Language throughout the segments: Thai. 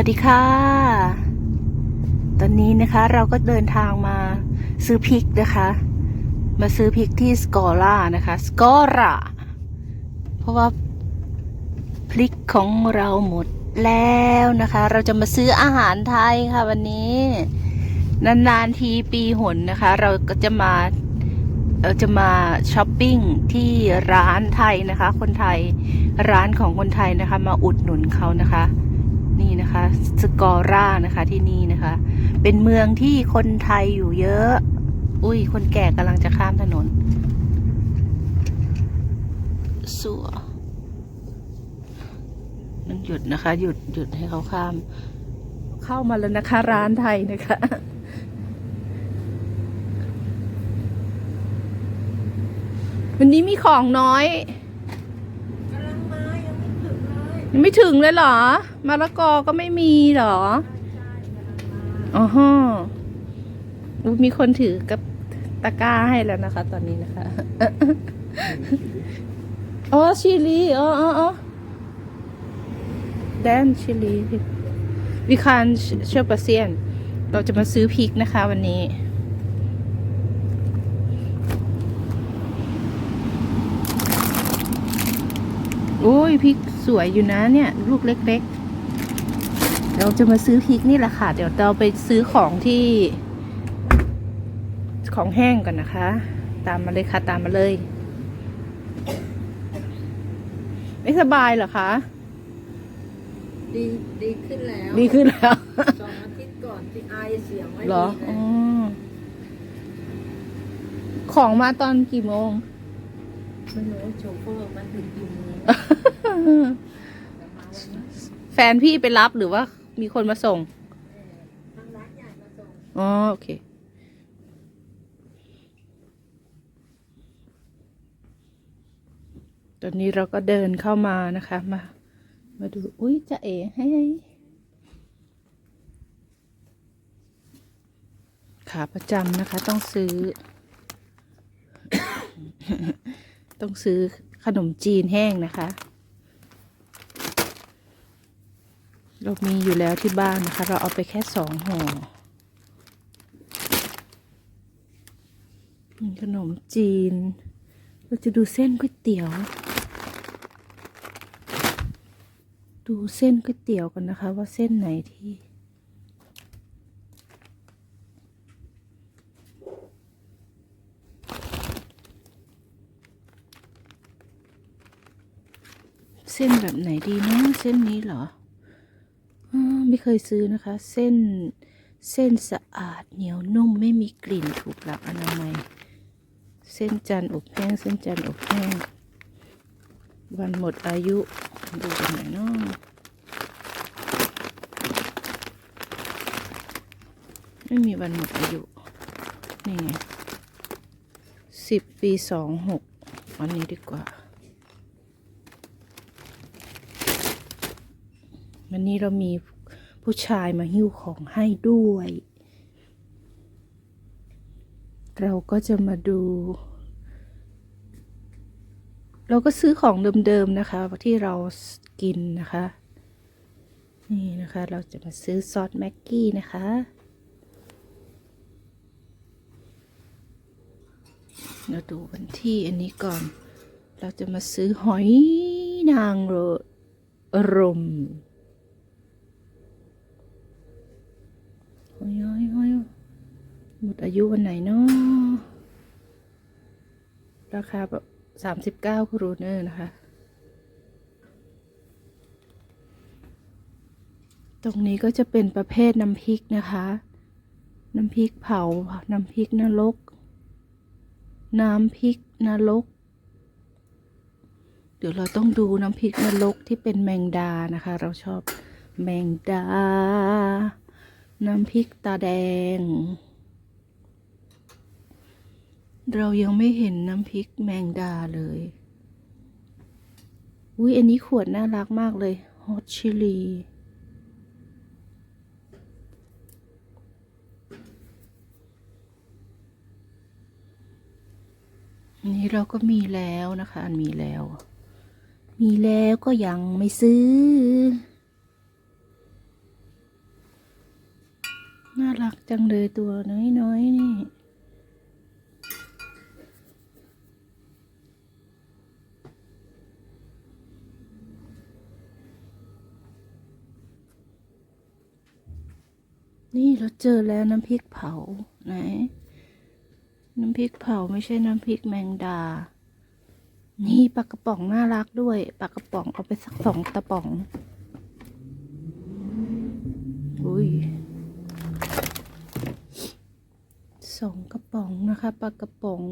วัสดีค่ะ ตอนนี้นะคะเราก็เดินทางมาซื้อพริกนะคะ มาซื้อพริกที่สกอร่านะคะ สกอร่า เพราะว่าพริกของเราหมดแล้วนะคะ เราจะมาซื้ออาหารไทยค่ะวันนี้ นานๆทีปีหนนะคะ เราก็จะมาเราจะมาช้อปปิ้งที่ร้านไทยนะคะ คนไทยร้านของคนไทยนะคะ มาอุดหนุนเขานะคะนี่นะคะ สกอร่านะคะที่นี่นะคะ เป็นเมืองที่คนไทยอยู่เยอะ อุ้ย คนแก่กำลังจะข้ามถนน สัวมันหยุดนะคะ หยุดหยุดให้เขาข้าม เข้ามาแล้วนะคะ ร้านไทยนะคะวันนี้มีของน้อย กำลังมายังไม่ถึงเล ยังไม่ถึงเลยเหรอ มะละกอก็ไม่มีเหรออ๋อฮะอุ๊ยมีคนถือกับตะกร้าให้แล้วนะคะ ตอนนี้นะคะ อ๋อชิลีอ๋ออ๋อแดนชิลีวิคานเชอร์ปเซียน เราจะมาซื้อพริกนะคะวันนี้ โอ้ยพริก สวยอยู่นะเนี่ย ลูกเล็กๆ เราจะมาซื้อพริกนี่แหละค่ะ เดี๋ยวเราไปซื้อของที่ ของแห้งก่อนนะคะ ตามมาเลยค่ะตามมาเลย ไม่สบายเหรอคะ ดีดีขึ้นแล้วดีขึ้นแล้วสองอาทิตย์ก่อนที่ไอเสียงไม่เหรดีอเลอ๋อยของมาตอนกี่โมงไม่รู้โชเฟอร์มันถึงกี่โมงแต่มาวันนี้แฟนพี่ไปรับหรือว่ามีคนมาส่งทางร้านใหญ่มาส่งอ๋อโอเค ตอนนี้เราก็เดินเข้ามานะคะ มา มาดู อุ้ยจะเอ๋ให้ให้ขาประจำนะคะ ต้องซื้อ ต้องซื้อขนมจีนแห้งนะคะ เรามีอยู่แล้วที่บ้านนะคะ เราเอาไปแค่สองห่อมีขนมจีน เราจะดูเส้นก๋วยเตี๋ยว ดูเส้นก๋วยเตี๋ยวกันนะคะ ว่าเส้นไหนที่เส้นแบบไหนดีนะเส้นนี้เหรอ ไม่เคยซื้อนะคะ เส้นเส้นสะอาดเหนียวนุ่มไม่มีกลิ่นถูกหลักอนามัย เส้นจันอบแห้ง เส้นจันอบแห้ง วันหมดอายุดูกันหน่อยเนาะไม่มีวันหมดอายุ นี่ไงสิบปีสองหกอันนี้ดีกว่า วันนี้เรามี ผู้ชายมาหิ้วของให้ด้วย เราก็จะมาดู เราก็ซื้อของเดิมๆนะคะที่เรากินนะคะ นี่นะคะเราจะมาซื้อซอสแม็กกี้นะคะเราดูวันที่อันนี้ก่อน เราจะมาซื้อหอยนางรม หอยหอยหอยหมด อายุวันไหนเนาะราคาแบบสามสิบเก้าครูเนอร์นะคะ ตรงนี้ก็จะเป็นประเภทน้ำพริกนะคะ น้ำพริกเผา น้ำพริกนรก น้ำพริกนรก เดี๋ยวเราต้องดูน้ำพริกนรกที่เป็นแมงดานะคะ เราชอบแมงดา น้ำพริกตาแดง เรายังไม่เห็นน้ำพริกแมงดาเลย อุ้ยอันนี้ขวดน่ารักมากเลยฮอตชิลีอันนี้เราก็มีแล้วนะคะ อันมีแล้ว มีแล้วก็ยังไม่ซื้อ น่ารักจังเลยตัวน้อยๆนนี่ นี่เราเจอแล้วน้ำพริกเผาไหน น้ำพริกเผาไม่ใช่น้ำพริกแมงดา นี่ปลากระป๋องน่ารักด้วยปลากระป๋องเอาไปสักสองตะป๋องอุ้ยสองกระป๋องนะคะปลากระป๋อง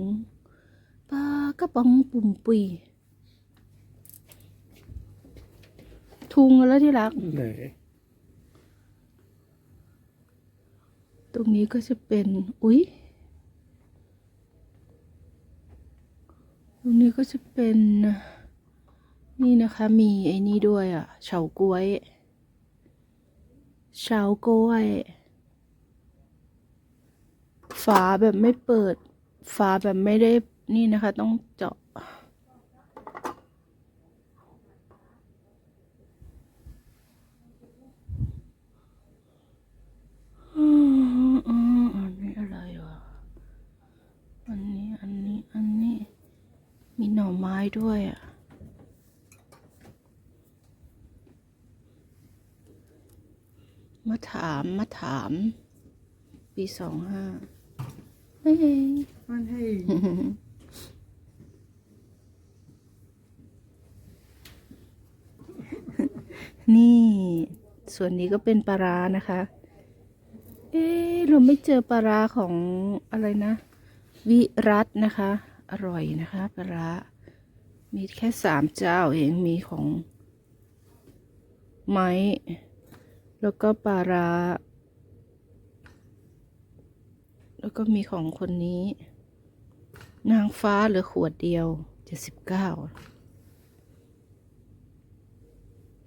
ปลากระป๋องปุ่มปุยทุงแล้วที่รัก Nej. ตรงนี้ก็จะเป็นอุ๊ยตรงนี้ก็จะเป็นนี่นะคะมีไอ้นี่ด้วยอะเฉาก๊วยเฉาก๊วยฝาแบบไม่เปิดฝาแบบไม่ได้นี่นะคะ ต้องเจาะ อืมอืมอันนี้อะไรวะ อันนี้ อันนี้ อันนี้ มีหน่อไม้ด้วยอะมาถามมาถาม ปีสองห้าเฮ้ย Men hej. นี่ ส่วนนี้ก็เป็นปลาร้านะคะ เอ๊ะเราไม่เจอปลาร้าของอะไรนะ วิรัตนะคะ อร่อยนะคะปลาร้า มีแค่สามเจ้าเองมีของ ไม้ แล้วก็ปลาร้าแล้วก็มีของคนนี้ นางฟ้าเหลือขวดเดียวเจ็ดสิบเก้า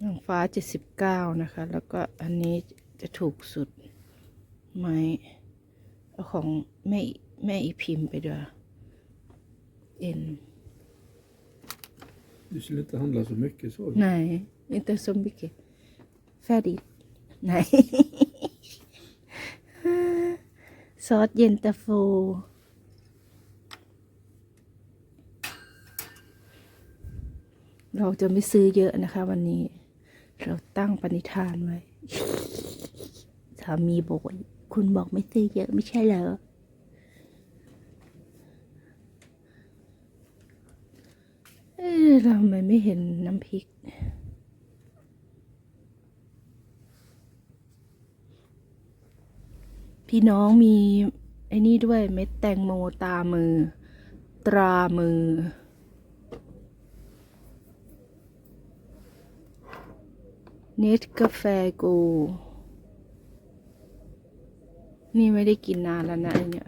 นางฟ้าเจ็ดสิบเก้านะคะ แล้วก็อันนี้จะถูกสุดไม้เอาของแม่แม่อีพิมพ์ไปด้วยเอ็น Du skulle inte handla så mycket så. Nej, inte så mycket. Färdigt. Nej. ซอสเย็นตาโฟ เราจะไม่ซื้อเยอะนะคะ วันนี้ เราตั้งปณิธานไว้สามีบอกว่าคุณบอกไม่ซื้อเยอะไม่ใช่เหรอ เราทำไมไม่เห็นน้ำพริก พี่น้องมีไอ้นี่ด้วยเม็ดแตงโมตามือ ตรามือ เนตกาแฟกู นี่ไม่ได้กินนานแล้วนะเนี่ย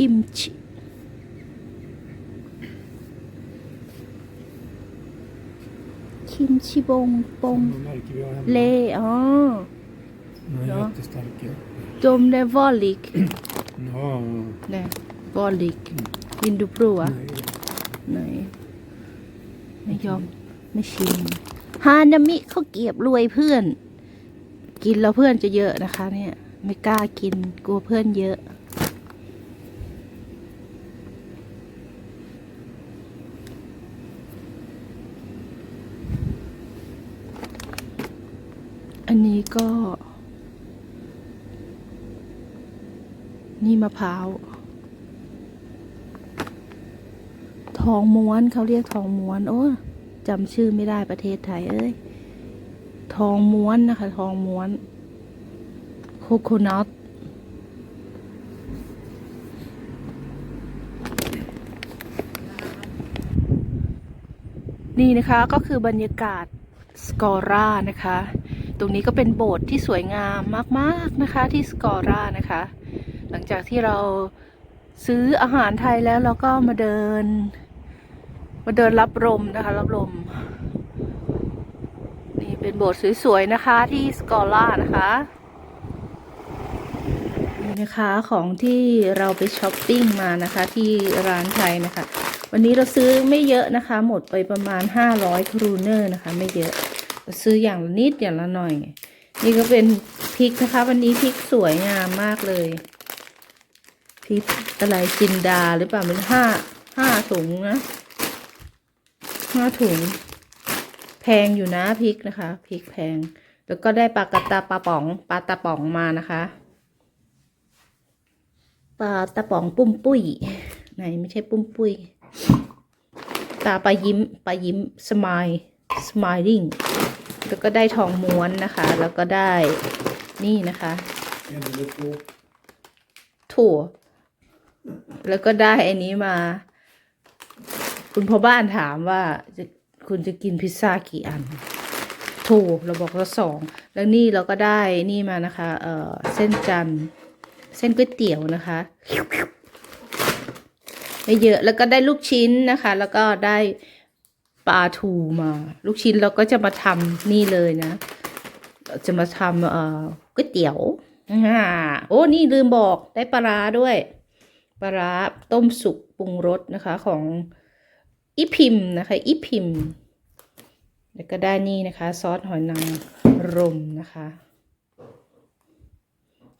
คิมชิคิมชิบงปง De märker vi har hemma. เลอ๋อ De är Ja. jättestarka. จมในวอลลิก Ja. นะวอลลิกวินดูปรัว Nej. ไหนไม่ยอมไม่ชิมฮานามิเขาวเกรียบรวยเพื่อน กินแล้วเพื่อนจะเยอะนะคะ เนี่ย ไม่กล้ากินกลัวเพื่อนเยอะ อั นนี้ก็ นี่มะพร้าวทองม้วนเขาเรียกทองม้วน โอ้จำชื่อไม่ได้ประเทศไทยเอ้ยทองม้วนนะคะ ทองม้วนโคโคนัทนี่นะคะก็คือบรรยากาศสกอร่านะคะ ตรงนี้ก็เป็นโบสถ์ที่สวยงามมากๆนะคะที่สกอร่านะคะ หลังจากที่เราซื้ออาหารไทยแล้วเราก็มาเดิน มาเดินรับลมนะคะ รับลม นี่เป็นโบสถ์สวยๆนะคะที่สกอร่านะคะนี่นะคะของที่เราไปช้อปปิ้งมานะคะที่ร้านไทยนะคะ วันนี้เราซื้อไม่เยอะนะคะ หมดไปประมาณ 500ครูเนอร์นะคะ ไม่เยอะ ซื้ออย่างนิดอย่างละหน่อย นี่ก็เป็นพริกนะคะ วันนี้พริกสวยงามมากเลยพริกอะไรจินดาหรือเปล่าเป็นห้าห้าถุงนะห้าถุง แพงอยู่นะพริกนะคะพริกแพง แล้วก็ได้ปลากระตาปลาป๋องปลาตาป๋องมานะคะปลาตาป๋องปุ้มปุ้ยไหนไม่ใช่ปุ้มปุ้ยตาปลายิ้มปลายิ้มสมายสมายลิง แล้วก็ได้ทองม้วนนะคะ แล้วก็ได้นี่นะคะ ถั่ว แล้วก็ได้อันนี้มา คุณพ่อบ้านถามว่าคุณจะกินพิซซ่ากี่อันถูกเราบอกเราสอง แล้วนี่เราก็ได้นี่มานะคะ เออเส้นจันเส้นก๋วยเตี๋ยวนะคะไม่เยอะแล้วก็ได้ลูกชิ้นนะคะ แล้วก็ได้ ปลาทูมา ลูกชิ้นเราก็จะมาทำนี่เลยนะ จะมาทำเอ่อก๋วยเตี๋ยวอ่าโอ้นี่ลืมบอกได้ปลาร้าด้วยปลาร้าต้มสุกปรุงรสนะคะของอีพิมนะคะ อีพิมแล้วก็ได้นี่นะคะ ซอสหอยนางรมนะคะ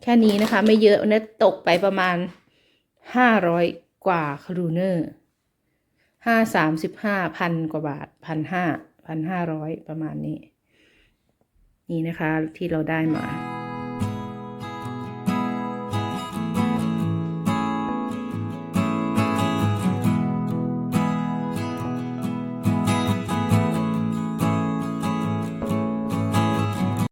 แค่นี้นะคะ ไม่เยอะนะตกไปประมาณห้าร้อยกว่าครูเนอร์ ห้าสามสิบห้าพันกว่าบาทพันห้าพันห้าร้อยประมาณนี้ นี่นะคะที่เราได้มา